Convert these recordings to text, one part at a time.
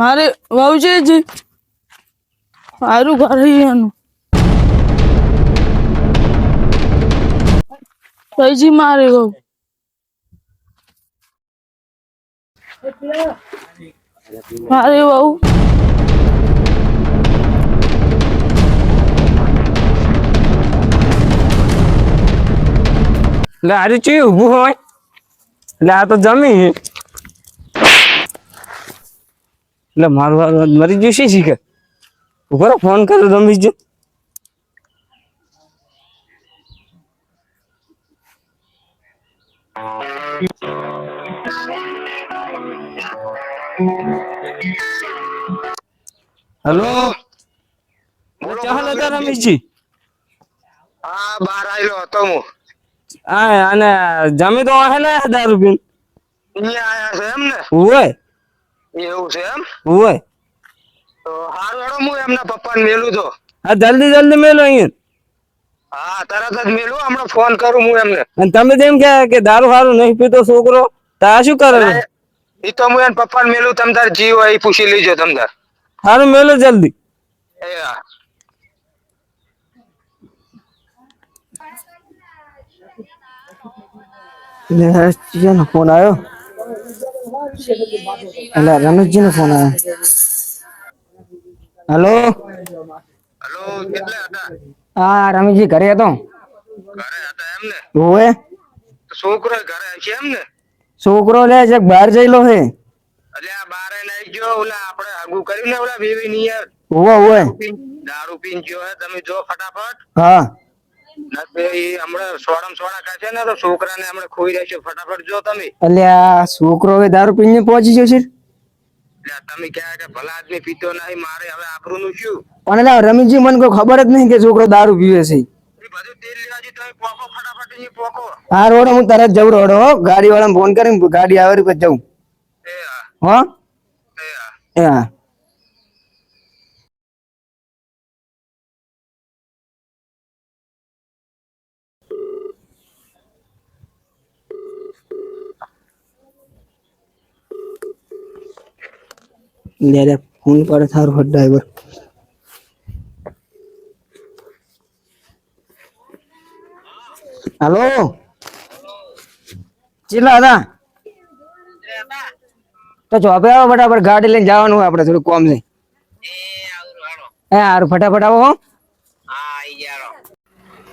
મારે વાવજે જ. મારું ઘર એનું. કઈજી મારે વહુ. મારે વહુ. લે આજે ચી ઊભું હોય. એટલે આ તો જમી એટલે મારું આ મરી ગયું છે શીખે ઊભો ફોન કરો રમી જ હેલો. ચાલ હતા રમેશજી હા બહાર આવેલો હતો હું. હા અને જમી તો હેલા દારૂ પીને? આયા છે એમ ને હોય એવું છે એમ? હોય. તો હારું હેડો હું એમના પપ્પાને મેલું તો. હા જલ્દી જલ્દી મેલો અહીંયા. હા તરત જ મેલું હમણાં ફોન કરું હું એમને. અને તમે તેમ કે કે દારૂ હારું નહીં પીતો છોકરો તા શું કરે એ તો હું એને પપ્પાને મેલું તમ તાર જીવ હોય એ પૂછી લેજો તમ તાર. હારું મેલો જલ્દી. એ હા. રમેશજીનો ફોન આવ્યો. એટલે રમેશજીનો ફોન આવ્યો હેલો? હલો કેટલે હતા? હા રમેશજી ઘરે હતો? ઘરે હતા એમ ને? હોવે છોકરો ઘરે છે એમ ને? છોકરો લે છે બહાર જઈલો હે. એટલે આ બારે લઈ જો ઓલા આપણે આગું કર્યું ને ઓલા બેબી યાર હોવે હોવે. દારૂ પીન જો હે તમે જો ફટાફટ. હા. છોકરો હવે દારૂ પીને પહોંચી ગયો છે? તમે કે ભલા આદમી પીતો નહીં મારે હવે આબરૂ નું શું? પણ એટલે રમેશજી મને કોઈ ખબર જ નહીં કે છોકરો દારૂ પીવે છે. હા રોડો હું તરત જઉં રોડો ગાડી વાળા ફોન કરીને ગાડી આવે જઉં. હા. હો. લે ફોન થારું હટ ડ્રાઈવર. હાલો? ચેલા હતા? તો ચોપે આવો ફટાફટ, ગાડી લઈને જવાનું હોય આપણે થોડું કોમ નહીં. એ હારું, ફટાફટ આવો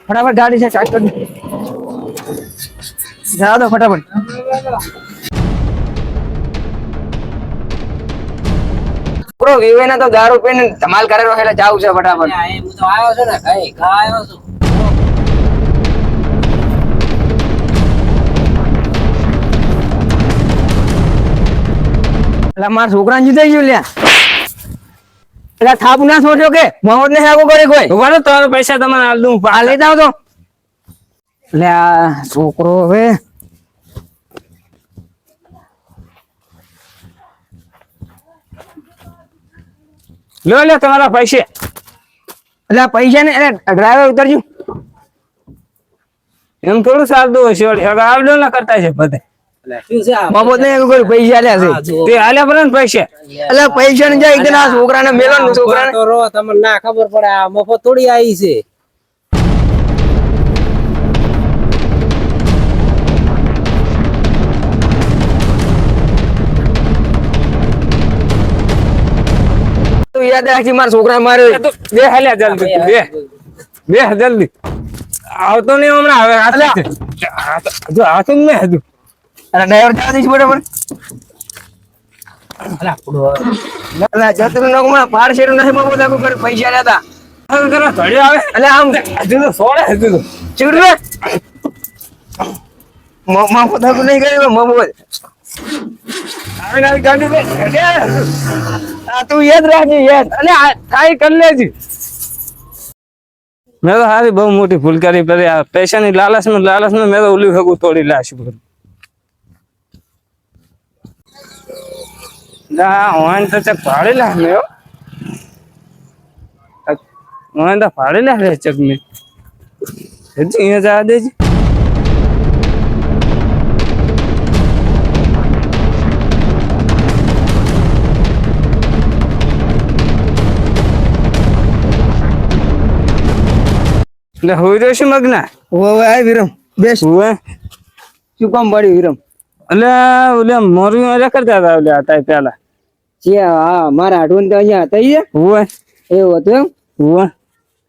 ફટાફટ ગાડી છે સ્ટાર્ટ કરી જવા તો ફટાફટ. છોકરો વિવેના તો દારૂ પીને ધમાલ કરે એટલે જાવું છે ફટાફટ. એટલે મારા છોકરા જીતાઈ ગયું લ્યા એટલે થાપ ના છોડ્યો કે? મોહમ્મદ ને આગો કરી કોઈ? ઊભા તમારા પૈસા તમને હાલ દઉં. આ લઈ જાવ તો. એટલે છોકરો હવે લો લે તમારા પૈસે. એટલે પૈસા ને એટલે ડ્રાઈવર ઉતરજો. એમ થોડું સારું હશે આવડો ના કરતા છે બધે. મફત ને કોઈ પૈસા આલ્યા છે. તે આલ્યા પડે ને પૈસા. એટલે પૈસા ને જાય કે આ છોકરાને? ને છોકરાને છોકરા તમને ના ખબર પડે આ મફત થોડી આવી છે. યાદ રાખી મારા છોકરા મારે બે હાલ્યા જલ્દી. બે. બે. જલ્દી. આવતો નહીં હમણાં. હવે જો આવતો નહીં હજુ. અરે ડ્રાઈવર જવા દઈશ બરાબર. પૈસા લેતા. આમ હજુ તો સોળે હજુ તો. નહીં કર્યું મમ્મો આવી ગાડી તોડી લાશ ભર ના ઓન તો ચક ભાડે લા મેં હો. તો ભાડે લા ચક મેં. એટલે હોય તો શું મગના ઓવે ઓવે વિરમ. બેસ. હુએ શું કામ પડ્યું વિરમ? એટલે ઓલે મોરું અરે કરતા હતા ઓલે હતા પેલા જે હા મારા હાડવન તો અહીંયા હતા ઈ હુએ એવું હતું એમ? હુએ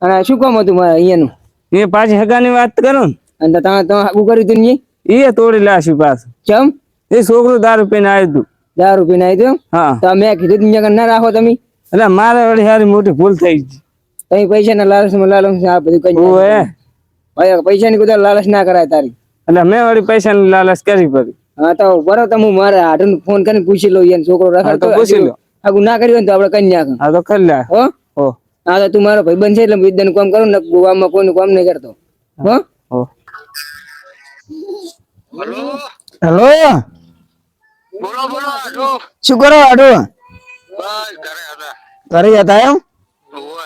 અને શું કામ હતું મારા અહીંયાનું? એ પાછી હગાની વાત કરો ને. અને તમે તમે આગું કર્યું હતું ને એ તોડી લાશું પાછું. કેમ એ છોકરું દારૂ પીને આવ્યું હતું દારૂ પીને આવ્યું હતું હા. તો મેં કીધું ના રાખો તમે. એટલે મારે વળી સારી મોટી ભૂલ થઈ ગઈ. તમે પૈસા ના લાલચમાં લાલચ આ બધું હુએ ભાઈ પૈસા ની કુદર લાલચ ના કરાય તારી. એટલે મેં વળી પૈસાની લાલચ કરી પડી હા તો બરોબર તમે મારે હાડન ફોન કરીને પૂછી લો યાર છોકરો રાખે તો પૂછી લો. આગુ ના કર્યું ને તો આપણે કઈ નાખ હા તો કરી લે. હો? હો. હા તો તું મારો ભાઈ છે એટલે વિદ્યાનું કામ કરું ને ગામમાં કોઈનું કામ નહીં કરતો. હો? હો. હેલો? બોલો બોલો શું કરો આડો બસ ઘરે હતા. ઘરે એમ? ઓવે.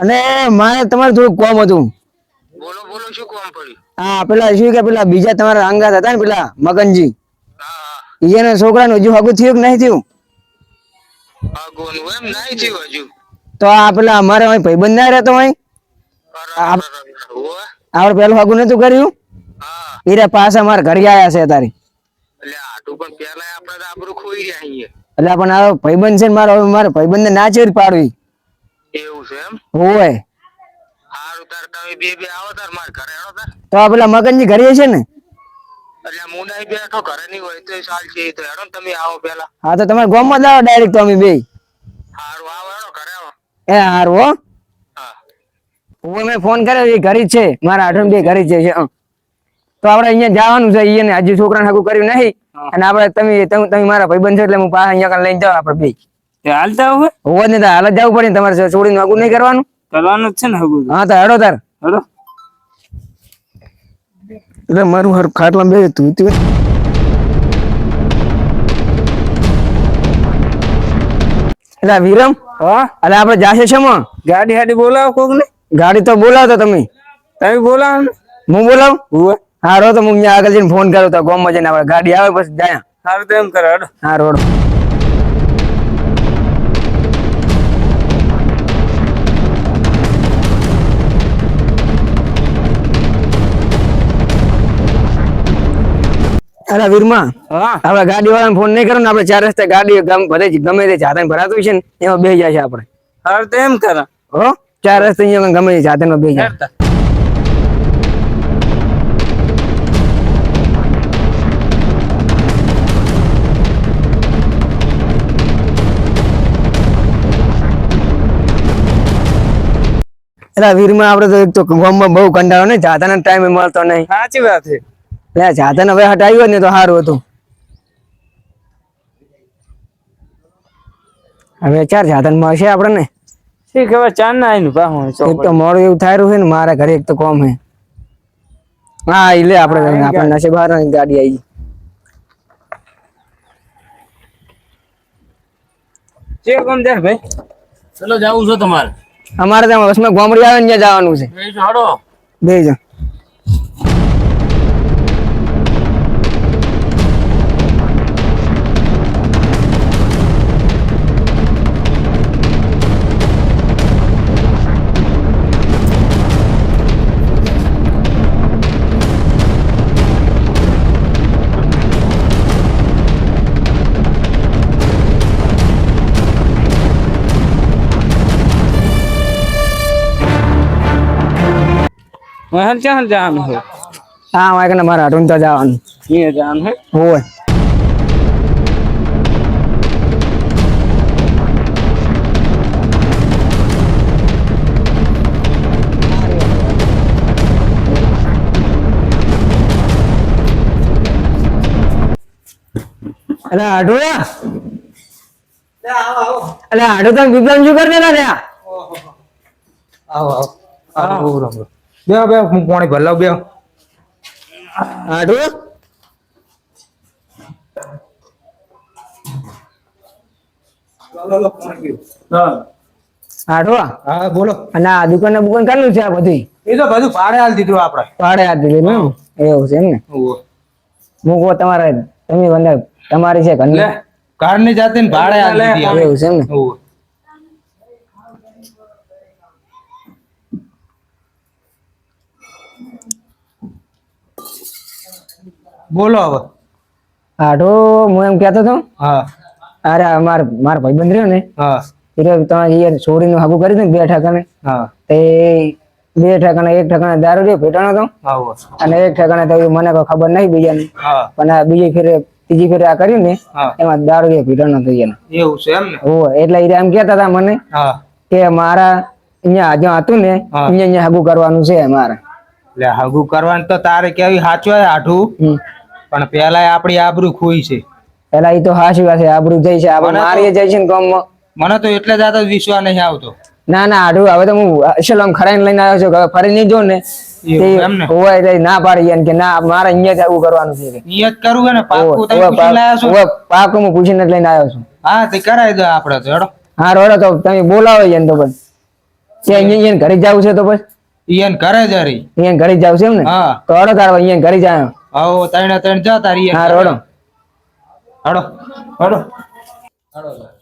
અને મારે તમારે થોડું કોમ હતું. બોલો બોલો શું કોમ પડ્યું? હા પેલા શું કે પેલા બીજા તમારા અંગાત હતા ને પેલા મગનજી. એના છોકરાનું હજુ હગું થયું કે નહીં થયું? એમ નહીં થયું હજુ. તો આ પેલા અમારે અહીં ભાઈબંધ ના રહેતો અહીં. આપણે પેલું હગું નતું કર્યું? હા. એરા પાછા મારા ઘરે આયા છે તારી. એટલે પણ આ ભાઈબંધ છે ને મારો મારે ભાઈબંધ ના ચેર પાડવી. એવું છે એમ? હોય. સારું તાર તમે બે બે આવો તાર માર ઘરે આવો તાર. તો આ પેલા મગનજી ઘરે છે ને? એટલે નહીં બેઠો ઘરે નહીં હોય તો ચાલ છે તો હેડો તમે આવો પેલા હા તો તમારે ગામમાં માં જાવ ડાયરેક્ટ તો અમે બે હારું આવો હેડો ઘરે આવો. એ હારું હો. હા. મેં ફોન કર્યો એ ઘરે છે. મારા આઠમ બે ઘરે છે હા. તો આપણે અહીંયા જવાનું છે એને હજી છોકરાને હગું કર્યું નહીં. અને આપણે તમે તમે મારા ભાઈબંધ છો એટલે હું પાછા અહીંયા લઈને જાવ આપણે બે તે હાલતા હોવા હાલ જ જવું પડે તમારે છોડીને હગું નહીં કરવાનું? કરવાનું જ છે ને હગું હા તો હેડો તાર. હેડો. એટલે મારું હર ખાટલા બે તું તું એટલે વિરમ હા? એટલે આપણે જાશે છે માં? ગાડી હાડી બોલાવો કોક ને. ગાડી તો બોલાવતો તમે. તમે બોલાવો હું બોલાવ? હારો તો હું આગળ જઈને ફોન કરું તો ગામમાં જઈને આપણે ગાડી આવે પછી જાય. સારું તો એમ કરો હારો હા અરે વીરમાં? હા. આપણે ગાડી વાળાને ફોન નહીં કરો ને આપડે ચાર રસ્તે ગાડી ભલે ગમે તે જાતે ભરાતું છે ને એમાં બે જાય છે આપણે. સારું તો એમ કરો. હો? ચાર રસ્તે અહીંયા ગમે તે જાતે બે જાય. વીરમાં આપડે તો એક તો ગામમાં બહુ કંટાળો ને જાતાના ટાઈમે મળતો નહીં. સાચી વાત છે. એટલે જાતાને હવે હટાવ્યો ને તો સારું હતું. હવે ચાર જાતન મળશે આપણને? ઠીક હવે ચાર ના આવીને પાહું એક તો મોડું એવું થાય છે ને મારા ઘરે એક તો કોમ હે હા એ લે આપણે આપણે નસીબ બહાર ને ગાડી આવી છે કોમ દર ભાઈ. ચલો જવું છો તમારે. અમારે ત્યાં બસમાં ગોમડી આવે ને ત્યાં જવાનું છે. હડો. હાલ ચાલ જવાનું હોય હા મારે ને મારા તો જવાનું અહીંયા જવાનું હે હોય અરે હાડુ અરે હાડુ તમે વિપ્લવ શું કરતા રહ્યા ત્યાં આવો આવો આવો રામ રામ બે બે હું પાણી ભરલાવ બે આઠું હા. બોલો. અને આ દુકાન ને બુકાન કાનું છે આ બધી એ તો બધું ભાડે હાલ દીધું આપણે ભાડે હાલ દીધું ને એવું છે એમ ને. હું કહું તમારે તમે બંને તમારી છે લે ઘરની ની જાતે ને ભાડે હાલ દીધી એવું છે એમ ને? બોલો હવે. આઠો હું એમ કહેતો હતો હા. અરે આ માર ભાઈબંધ રહ્યો ને હા. એ તમારે છોડીનું હાગું કરી દે બે ઠેકાણે હા. તે બે ઠેકાણા એક ઠેકાણા દારૂ રહ્યો ભેટાણો હતો અને એક ઠેકાણા તો મને કોઈ ખબર નહીં બીજાને. હા. પણ આ બીજી ફેરે ત્રીજી ફેરે આ કર્યું ને એમાં દારૂ રહ્યો ભેટાણો થઈ ગયા એવું છે એમ ને? હોવે એટલે એ એમ કેતા હતા મને કે મારા અહીંયા જ્યાં હતું ને અહીંયા અહીંયા હાગુ કરવાનું છે મારે. એટલે હાગુ કરવાનું તો તારે કેવી સાચવાય આઠું. પણ પેલા આપડી આબરૂ ખોઈ છે. પેલા એ તો હાસી વાત છે આબરૂ જાય છે આપણે તો- મારીએ જઈ છે ને ગામમાં. મને તો એટલે જ વિશ્વાસ નહીં આવતો. ના ના આડું હવે તો હું અસલ ખરાઈને લઈને આવ્યો છું હવે ફરી નહીં જો ને. ને? હોય એટલે ના પાડી કે ના મારે અહીંયા જ આવું કરવાનું છે. કરવું ને પાકું તમે પૂછી લાયા છો? પાકું હું પૂછીને લઈને આવ્યો છું. હા તે કરાવી દો આપડે તો હા રોડો તો તમે બોલાવો એને તો પણ કે અહીંયા ઘરે જવું છે તો બસ ઈયન ઘરે જ હરી. અહીંયા ઘરે જવું છે એમ ને? હા. તો અડો તારો અહીંયા ઘરે જાય આવો ત્રણે ત્રણ જા તારી હા રડો. હડો હડો.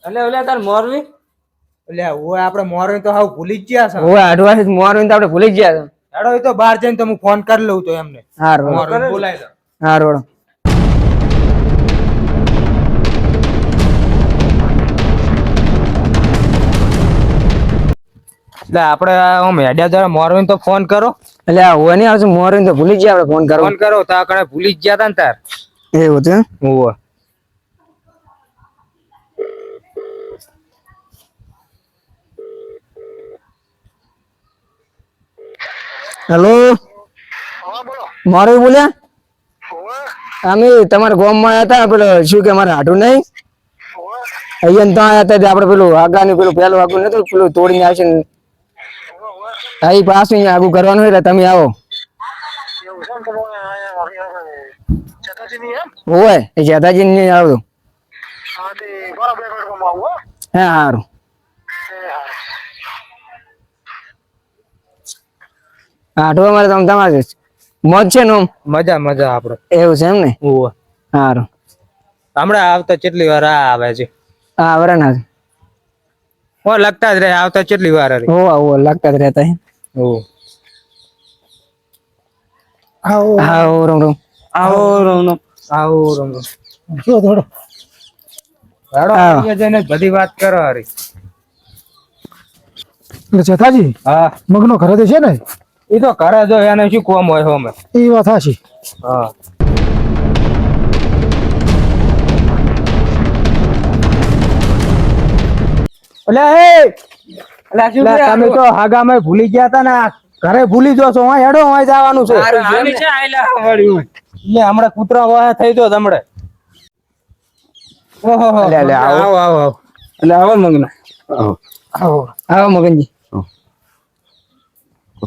એટલે ઓલે તાર મોરવી. એટલે ઓય આપણે મોરવી તો હાવ ભૂલી જ ગયા છે. ઓય અઠવાડિયે મોરવી તો આપણે ભૂલી જ ગયા છો. હડો એ તો બહાર જઈને તો હું ફોન કરી લઉં તો એમને. હા રડો. બોલાય હા રોડો. એટલે આપણે આમ હેડ્યા દ્વારા મોરવીને તો ફોન કરો. એટલે હોય નહીં આવશે મોર તો ભૂલી ગયા આપણે ફોન કરો. ફોન કરો તો આ કણે ભૂલી જ ગયા તા ને તાર. એવું છે ઓવે હેલો? મારું બોલ્યા? અમે તમારા ગામમાં આવ્યા હતા પેલો શું કે મારે હાટું નહીં? અહીંયા તો આવ્યા હતા આપડે આપણે પેલું આગાનું પેલું પહેલું આગું નતું પેલું તોડીને આવશે ઈ પાછું અહીંયા આગું કરવાનું હોય એટલે તમે આવો. હોય એ જેતાજી ને હા સારું હાટું અમારે તમે તમારે મોજ છે ને મજા મજા આપણે એવું છે એમ ને? ઓવે સારું હમણાં આવતા કેટલી વાર આ આવે છે? હા વરાના ઓ લગતા જ રહે આવતા કેટલી વાર હરી હો હો લગતા જ રહેતા હે આવો હા રમ રોમ રોમ રમ રોનો આવો રમ રમ જો થોડો હા. અહીંયા જઈને બધી વાત કરો હરી. એટલે ચેતાજી હા. મગનો ઘરે તો છે ને? એ તો ઘરે જો એને શું કોમ હોય હોમે એ વાત હાશી હા. એટલે એ! એટલે તમે તો હાગામાં ભૂલી ગયા તા ને ઘરે ભૂલી જશો હા હેડો હા જવાનું છે. એટલે હમણાં કૂતરા વાહ થઈ જો તમને ઓહો આવો. આવો આવો આવો. એટલે આવો મગન. આવો. આવો. મગનજી.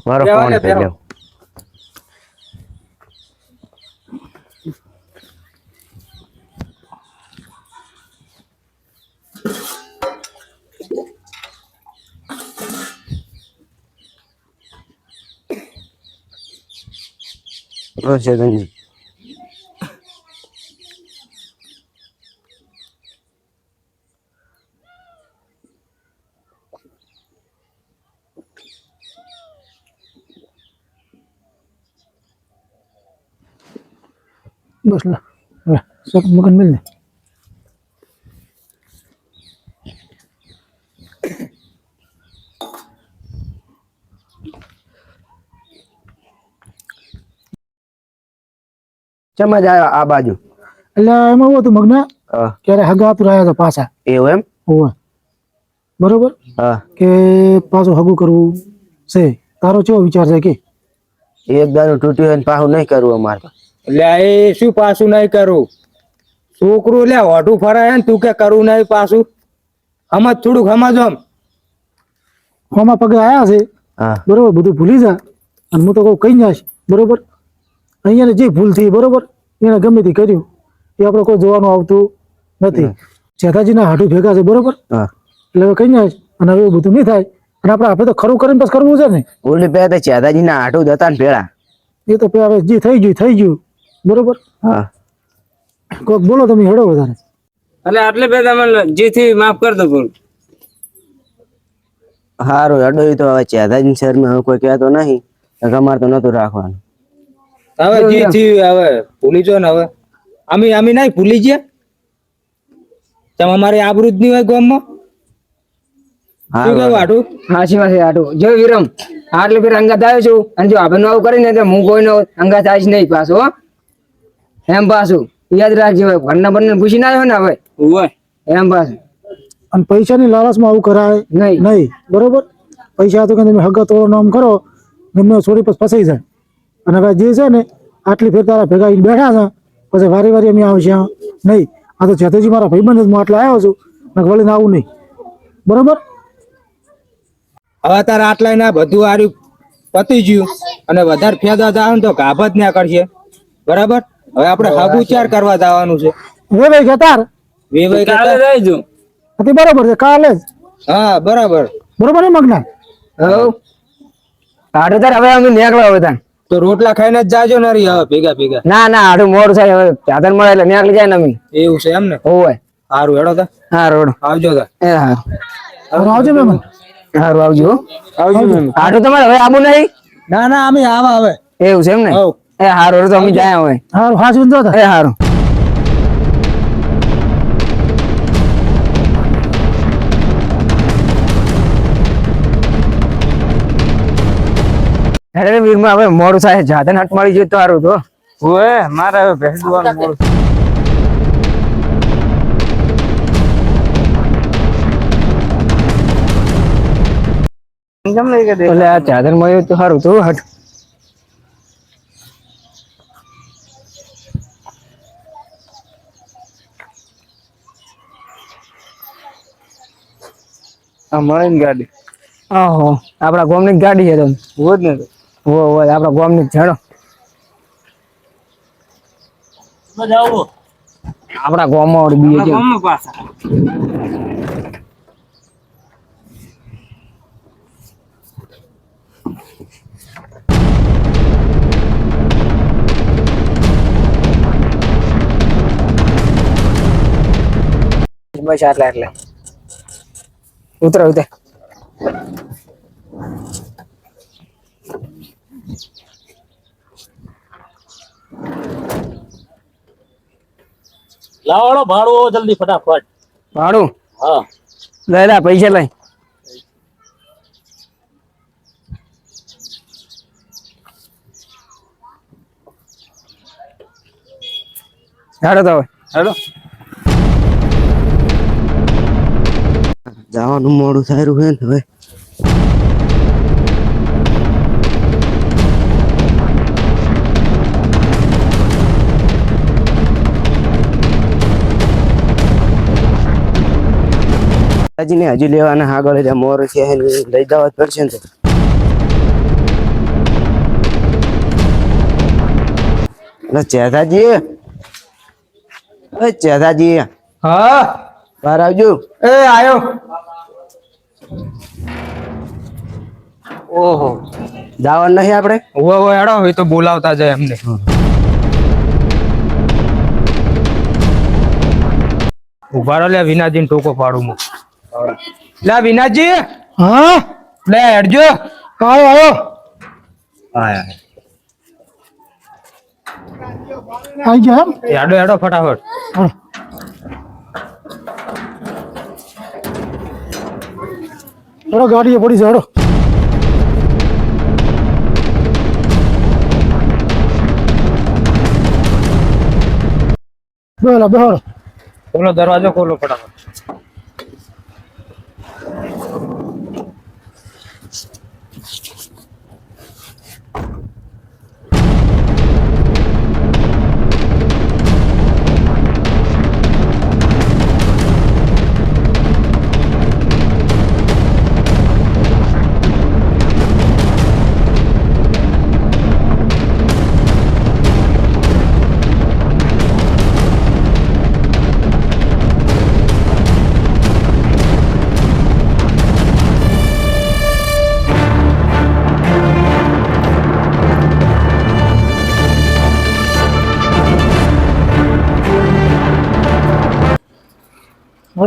મારો ફોન થઈ ગયો બોલો ચેતનજી બસ લે લે, સક મગન ચમજ આવ્યો આ બાજુ? એટલે એમાં એવું હતું મગના ક્યારે હગા તું રહ્યા હતા પાછા. એવું એમ? હોવે બરોબર? કે પાછું હગું કરવું છે. તારો કેવો વિચાર છે કે? એક દારૂ તૂટ્યું હોય પાછું નહીં કરવું અમારે એટલે એ શું પાછું નહીં કરવું? છોકરું લે હોઠું ફરાય ને તું કે કરવું નહીં પાછું? હમજ થોડુંક સમજો આમ. હોમાં પગે આવ્યા છે. બરોબર બધું ભૂલી જા. અને હું તો કહું કઈ જાશ. બરોબર? અહીંયા જે ભૂલ થઈ બરોબર? એને ગમે તે કર્યું. એ આપણે કોઈ જોવાનું આવતું નથી. જેઠાજીના હાડું ભેગા છે બરોબર? હા. એટલે હવે કઈ અને હવે એવું બધું નહીં થાય. અને આપણે આપણે તો ખરું કરીને પછી કરવું છે ને? ઓલી પે તો ચેતાજી ના આટું જ હતા ને પેલા એ તો હવે જે થઈ ગયું થઈ ગયું. બરોબર? હા. કોઈક બોલો તમે હેડો વધારે. એટલે આટલે બે તમે જીથી માફ કર દો બોલ સારું હેડો એ તો હવે ચેતાજી શહેરમાં હવે કોઈ કહેતો નહીં. અમારે તો નતું રાખવાનું. હવે જી જી થયું હવે ભૂલી જો ને હવે. અમે અમે નહીં ભૂલી ગયા? તમે અમારે આબરૂ જ નહીં હોય ગામમાં? શું કેવું આટું? હાચી છે આટું? જો વિરમ આટલે ફેર અંગાત આવ્યો છું. અને જો આપણે આવું કરીને તો હું કોઈનો અંગાત આવીશ નહીં પાછો હો. એમ પાછું. યાદ રાખજો હવે ઘરના બંને પૂછી ના આવ્યો ને હવે. એમ પાછું. અને પૈસાની લાલચમાં આવું કરાય? નહીં. નહીં. બરોબર? પૈસા તો કે તમે હગા તોડો નામ કરો ગમે છોડી પછી ફસાઈ જાય. અને ભાઈ જે છે ને આટલી ફેર તારા ભેગા બેઠા છે પછી વારી વારી અમે આવશે નહીં. આ તો જેતેજી મારા ભાઈબંધ હું આટલે આવ્યો છું. ને આવું નહીં. બરોબર? હવે તારે આટલા ના બધું આર્યું પતી ગયું. અને વધારે ફેદા જાવ ને તો જ ના કરશે બરાબર? હવે આપણે હાગ ઉચાર કરવા જવાનું છે. વે ભાઈ કહેતા વેવાઈ કાલે કરતા- રહેજો હતી બરોબર છે કાલે જ. હા બરાબર. બરોબર ને મગના? હવ. આટલું તાર હવે અમે નીકળવા હવે તાર. તો રોટલા ખાઈને જ જાજો ને રી હવે ભેગા ભેગા. ના ના આડું મોડું થાય હવે ચાદર મળે એટલે નીકળી જાય ને અમે. એવું છે એમ ને? હોય સારું હેડો તા. હા રોડ. આવજો તા. એ હા. હવે આવજો મેમ. સારું આવજો. આવજો મેમ. આડું તમારે હવે આવું નહીં? ના ના અમે આવા હવે. એવું છે એમ ને? એ હારું તો અમે જાય હવે. હારું હાથ તો. એ હારું. અરે વીરમાં હવે મોડું થાય. જાદન હટ મળી જાય તો સારું તો. ઓએ મારે હવે ભેંસ દોવાનું કે એટલે આ ચાદર મળ્યું તો સારું તું હટ. આ મળે ને ગાડી. ઓહો આપડા ગોમની જ ગાડી છે તો. હોત ને તો. હો આપડા આપણા ગોમની જ ઝડો તો જાઓ આપણા ગોમમાં વળી બીજે ગામમાં પાછા. બસ એટલે. ઉતરો ઉતર. લાવાડો ભાડું આવો જલ્દી ફટાફટ. ભાડું? હા. લઈ લે પૈસા લઈ. હેડો તો હેડો. હેલો જવાનું મોડું થાય રહ્યું હે ને હવે. હજી ને હજી લેવાના આગળ એટલે મોર છે લઈ જવા જ પડશે ને એટલે ચેતાજી. એ ચેતાજી. હા. બહાર આવજો. એ આયો. ઓહો. જવાનું નહીં આપણે? હવે હેડો એ તો બોલાવતા જાય એમને. ઊભા લે વિનાજી ટોકો પાડું હું. લે વિનાજી હા લે હેડજો આવ્યો આવ્યો આવી ગયા એમ હેડો હેડો ફટાફટ હા. હેડો ગાડીએ પડી છે હેડો બેહો બેહો ખોલો દરવાજો ખોલો ફટાફટ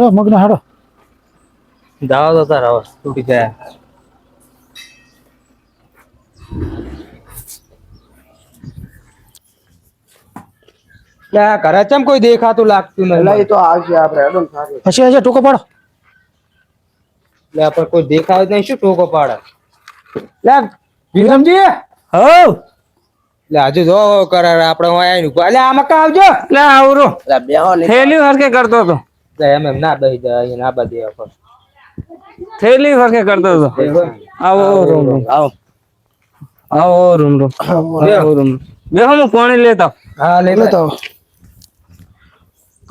હેડો મગના હેડો જાઓ તો તાર તૂટી ગયા ઘરે ચમ કોઈ દેખાતું લાગતું એટલે એ તો આવશે આપણે હેડો ને સારું. હશે હશે ટોકો પાડો. એટલે પણ કોઈ દેખાવ જ નહીં શું ટોકો પાડે? લે વિક્રમજી? હો એટલે આજે જો કરાર આપણે અહીંયા ઊભા લે આમાં આવજો? એટલે આવરો. એટલે બેહો થેલી હરકે કરતો હતો. એમ એમ ના દઈ દે અહીંયા ના બધી આપો થેલી હરકે કરતો હતો આવો રૂમ રૂમ આવો. આવો. Room room. આવો રૂમ. બેહો હું પાણી લેતા હા લે લે લેતા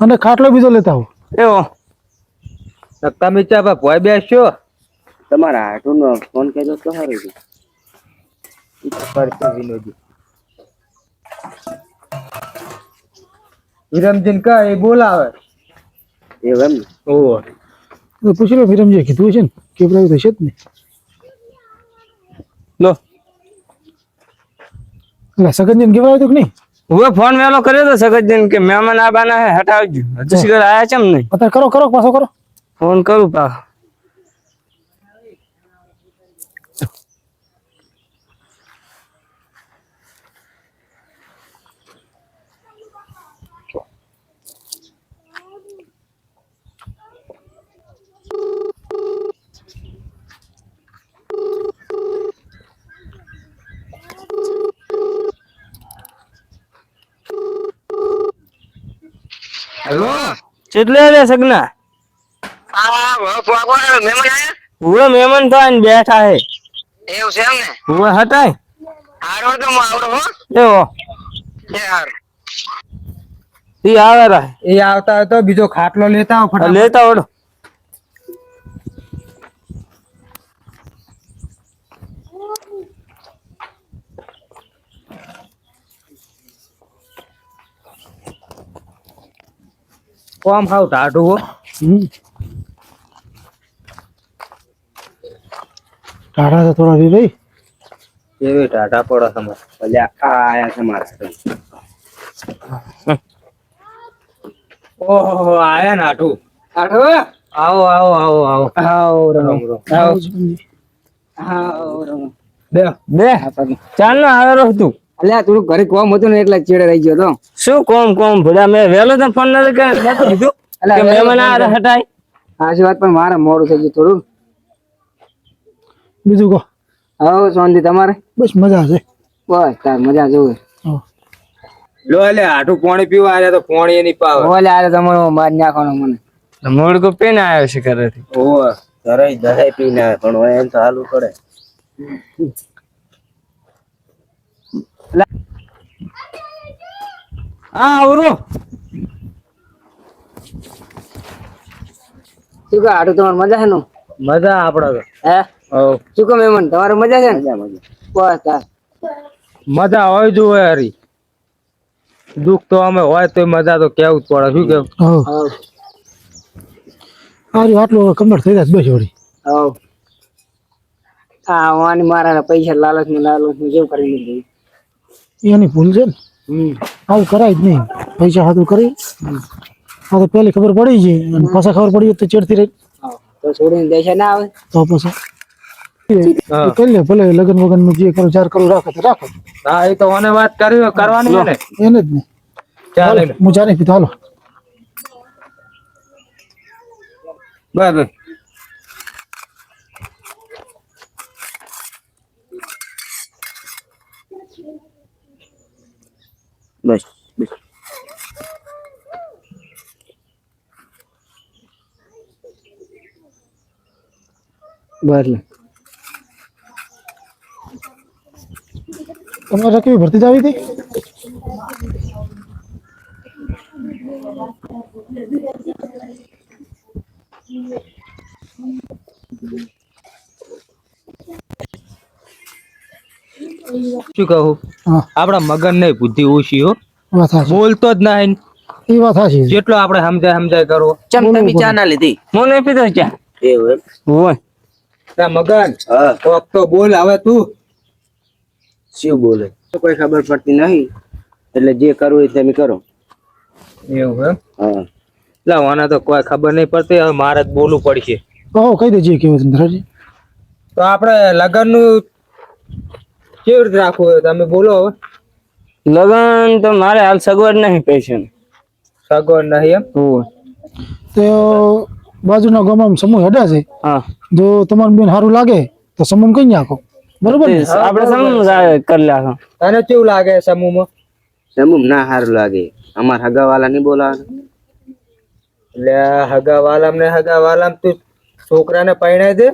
અને ખાટલો બીજો લેતા એવો. તમે ચા બાપ ભોય બેસજો તમારા હાટુનો ફોન કર્યો તો સારું છે. કરશે વિનોદી. વિરમજીન કા એ બોલાવે? એવું એમ ને? તો પૂછી લો વિરમજીએ કીધું છે ને કેવડાવ્યું તો છે જ ને. લો. એટલે સગનજીને કેવડાવ્યું તો કે નહીં? હવે ફોન વેલો કર્યો તો સગતજીન કે મહેમાન આવવાના હે હટાવજો. હજુ શીખર આયા છે નહીં. અત્યારે કરો કરો પાછો કરો. ફોન કરું પા હેલો. કેટલે રે સગના? હા મહેમાન તો આને થાય ને બેઠા હે. એવું છે એમ ને હું હટાય. હારો તો હું આવડો હો. એવો. એ હારું. ઈ આવે રા. એ આવતા હોય તો બીજો ખાટલો લેતા આવો ફટાફટ લેતા ઓડો કોમ હાવ ટાઢું હો. ટાઢા તો થોડા રે ભાઈ એવી ટાઢા પડો તમારે ભલે આ આયા છે મારા. ઓહો આયા ને આઠું આઠું આવો આવો આવો આવો. આવો રમ. રમ આવો. બે. બે ચાલ ને આવે રહું તું. અલ્યા થોડું ઘરે કોમ હતું ને એટલે ચેડે રહી ગયો તો. શું કોમ કોમ? ભડા મેં વેલો તને ફોન નથી કર્યો. મેં તો કીધું કે વહેલો મહેમાન આ. હટાય. આશી વાત પણ મારે મોડું થઈ ગયું થોડું. બીજું કહો. હવે શાંતિ તમારે? બસ મજા છે. બસ તાર મજા જોવે. લો એટલે આટું પાણી પીવા આવ્યા તો પાણી એની પાવે. ઓલે આરે તમારો માર નાખવાનો મને. મોડકો પીને આવ્યો છે ઘરેથી. ઓ ઘરે દહે પીને પણ એમ તો હાલું પડે. હા આવરો શું કહે આટું તમારે મજા છે નું મજા આપડે તો હે શું કહે મેમન તમારે મજા છે ને બસ મજા હોય જોવે હરી દુઃખ તો અમે હોય તો મજા તો કેવું જ પડે શું કેવું હા હવ સારું આટલું કમ્પ્લીટ થઈ જાય બસ વળી હા વાની મારા પૈસા લાલચ ને લાલચ ને જેવું કરી લીધું એની ભૂલ છે ને? આવું કરાય જ નહીં. પૈસા હાથું કરી. આ તો પહેલી ખબર પડી છે. અને પાછા ખબર પડી તો ચેડતી રહી. તો છોડીને દેશે ના આવે? તો પછી. કરી લે ભલે લગ્ન વગનનું જે કરો ચાર કરો રાખો તો રાખો. હા એ તો મને વાત કરી કરવાની એને જ નહીં. ચાલે હું નહીં પીતો હાલો. બરાબર બસ બસ. લે. તમારે કેવી ભરતી જ હતી? શું કહું? આપણા આપડા મગન ને બુદ્ધિ ઓછી હો. બોલતો જ નહીં એ વાત સાચી જેટલો આપણે સમજાય સમજાય કરો ચમ તમે ચા ના લીધી? નહીં પીધો ચા. એવું હોય ના મગન. હા. કોક તો બોલ હવે તું. શું બોલે? કોઈ ખબર પડતી નહીં. એટલે જે કરવું એ તમે કરો. એવું એમ? હા. એટલે આના તો કોઈ ખબર નહીં પડતી. હવે મારે જ બોલવું પડશે. કહો કહી દેજે કેવું ધરાજી તો આપણે લગનનું કેવી રીતે રાખવું હોય? તમે બોલો હવે. લગન તો મારે હાલ સગવડ નહીં પૈસાની સગવડ નહીં એમ? તો બાજુના ગામમાં સમૂહ હેડ્યા છે. હા. જો તમારું બેન સારું લાગે તો સમૂહ કઈ નાખો. બરોબર આપણે સમૂહ કરી લાખો તને કેવું લાગે સમૂહમાં? સમૂહ ના સારું લાગે. અમાર હગાવાલા નહીં બોલાવાના. એટલે હગા વાલામ ને હગા વાલામ તું છોકરાને પરણાઈ દે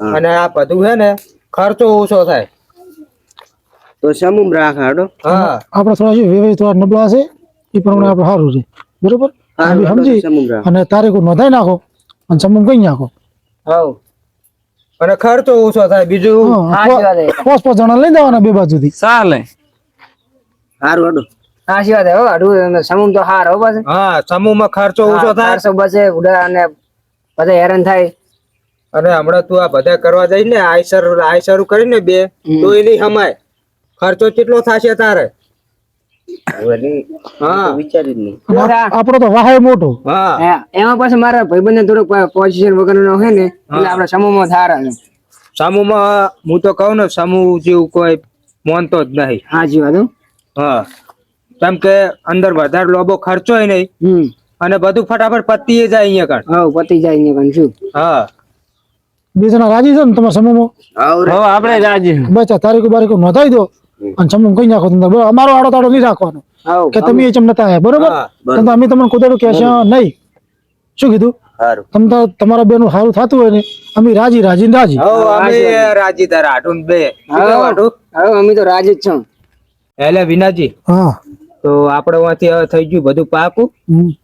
અને આ બધું છે ને ખર્ચો ઓછો થાય. તો સમૂહ રાખ હાડો. હા. આપણે થોડા જો વ્યવહાર થોડા નબળા છે એ પ્રમાણે આપણે સારું છે. બરોબર? સમજી અને તારીખો નોંધાઈ નાખો અને સમૂહ કઈ નાખો. હા અને ખર્ચો ઓછો થાય. બીજું? વાત પાંચ પાંચ જણા લઈ જવાના બે બાજુથી. ચાલે સારું હાડો. સાચી વાત છે હો. સમૂહ તો હાર હો બસ હા સમૂહમાં ખર્ચો ઓછો થાય. ખર્ચો બસે ઉડા અને બધા હેરાન થાય. અને હમણાં તું આ બધા કરવા જઈ ને આયસર આયસર કરીને બે તો એની હમાય. ખર્ચો કેટલો થશે તારે? હા. જ આપણો તો વાહાય મોટો. હા. હા. એમાં પાછું મારા ભાઈબંધને થોડુંક પોઝિશન વગરનો હોય ને એટલે આપણે સમૂહમાં ધાર સમૂહમાં હું તો કહું ને સમૂહ જેવું કોઈ માનતો જ નહીં. સાચી વાત હા. કેમ કે અંદર વધારે લોબો ખર્ચો નહીં. અને બધું ફટાફટ પતી જાય અહીંયા કણ હવ પતી જાય અહીંયા પણ શું? હા. બે રાજી છે ને તમારા સમૂહમાં? હવે આપણે રાજી બચા તારીખો બારીખો નોંધાઈ દો. અને સમૂહ કઈ નાખો તમે બરાબર અમારો આડો તાડો નહીં રાખવાનો. કે તમે એ ચમ નતા આવ્યા બરોબર. હા અમે તમને કુદાડું કહેશે નહીં. શું કીધું? તમ તમારા બેનું સારું થતું હોય ને અમે રાજી રાજી ને રાજી. અમે રાજી તારા આટું બે. અમે તો રાજી જ છું. એટલે વિનાજી. હા. તો આપણે વાંથી હવે થઈ ગયું બધું પાકું.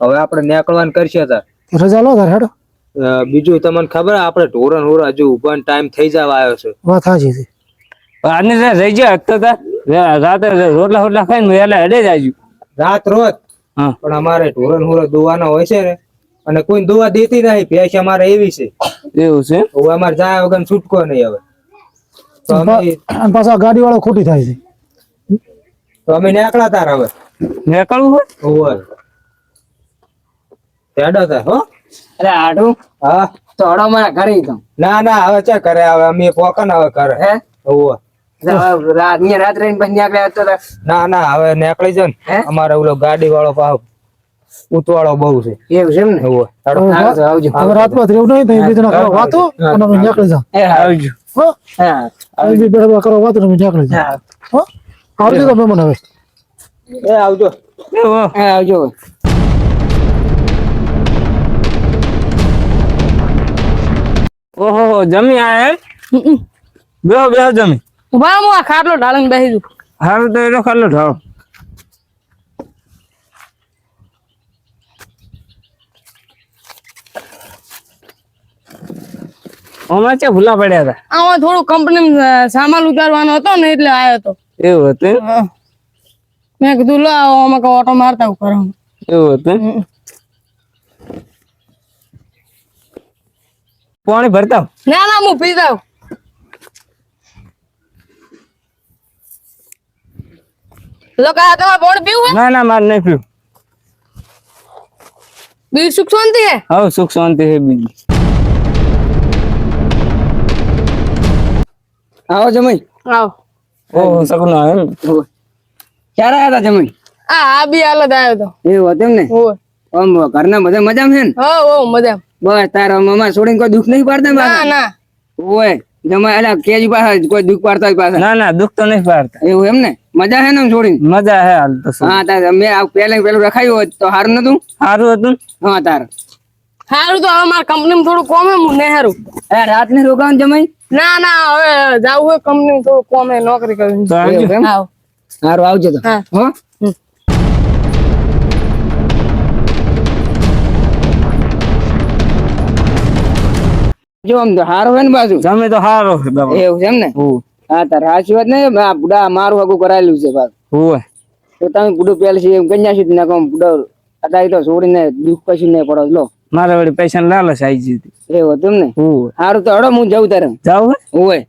હવે આપણે નીકળવાનું કરશે તાર. રજા લો તાર હેડો. બીજું તમને ખબર આપણે ઢોરણ હોર હજુ ઉભાનો ટાઈમ થઈ જવા આવ્યો છે. વાત હાજી છે. આને રે રહી જાય તો તા રાતે રોટલા ફોટલા ખાઈને વહેલા હેડે જાય રાત રોજ? હા. પણ અમારે ઢોરણ હોર દોવાના હોય છે ને અને કોઈ દોવા દેતી નહીં ભેંસ અમારે એવી છે. એવું છે? હવે અમારે જાય વગર છૂટકો નહીં હવે. તો અમે અને પાછા ગાડી વાળો ખોટી થાય છે. તો અમે નીકળ્યા તાર હવે. નીકળવું હોય? હોય. હેડો તાર હો. અરે આડું હા. તો હડો મારા ઘરે તો. ના ના હવે ચા કરે હવે અમે પોકન હવે કરે હે? હવે રાત રહીને પછી નીકળ્યા તો ના ના હવે નીકળી ને. અમારે ઓલો ગાડી વાળો ઉતવાળો બહુ છે. એવું છે ને? હવે હારું આવજો રહેવું નહીં એ વાતો અને અમે નીકળી એ આવજો. હો? હા અમે બેડા કરો વાતો અમે નીકળી જાઓ. હો. આવજો તમે મને હવે. એ આવજો. ઓહો જમી આયા એમ? બેહો બેહો જમી. ઊભા હું આ ખાટલો ઢાળીને બેસી જઉં. હારું તો એનો ખાલો ઢાળો. હમણાં ચા ભૂલા પડ્યા હતા? આમાં થોડું કંપની સામાન ઉતારવાનો હતો ને એટલે આવ્યો હતો એવું હતું મેં કીધું લાવો અમે કઈ ઓટો મારતા ઉપર એવું હતું પાણી ભરતા ના ના હું પી દઉં લોકો આ તમારે બોર્ડ પીવું હે? ના ના મારે નહીં પીવું. બીજું સુખ શાંતિ હે? હવે સુખ શાંતિ છે બીજી. આવો જમાઈ. આવો. ઓહો સગનો આવે ને. ક્યારે આવ્યા હતા જમાઈ? આ આ બી હાલત આવ્યો તો. એવું હતું એમ ને? ઓય. આમ ઘરના બધા મજામાં છે ને? હો હો મજા બસ તારા મમ્મા છોડીને કોઈ દુઃખ નહીં પાડતા ના પાછા? ના. ઓય જમાઈ એટલે કેજી પાછા કોઈ દુઃખ પાડતા હોય પાછા ના ના દુઃખ તો નહીં પાડતા. એવું એમ ને? મજા છે ને છોડીને મજા હે હાલ તો હા તાર મેં આ પેલા પેલું રખાયું હોત તો સારું નતું? સારું હતું? હા તાર. સારું તો હવે મારા કંપનીમાં થોડું કોમે હે હું નેહરું. એ રાત ને રોકાવાનું જમાઈ? ના ના હવે જાવું હોય કંપની થોડું કોમે નોકરી કરવી તો આવજો. તો. હા. હો? જો આમ તો હારો હોય ને બાજુ. જમે તો હારો એવું છે એમ ને. હા તાર હાચી વાત નહીં આ બુડા મારું હગું કરાયેલું છે ભાગ હોય તો તમે બુડું પેલ છે એમ કન્યા સીધ નાખો બુડો અત્યારે તો છોડીને દુઃખ કશું નહીં પડો લો. મારે વળી પૈસા લાલચ આવી જતી એવું હતું ને? સારું તો હડો હું જઉં તારે. જાવ હોય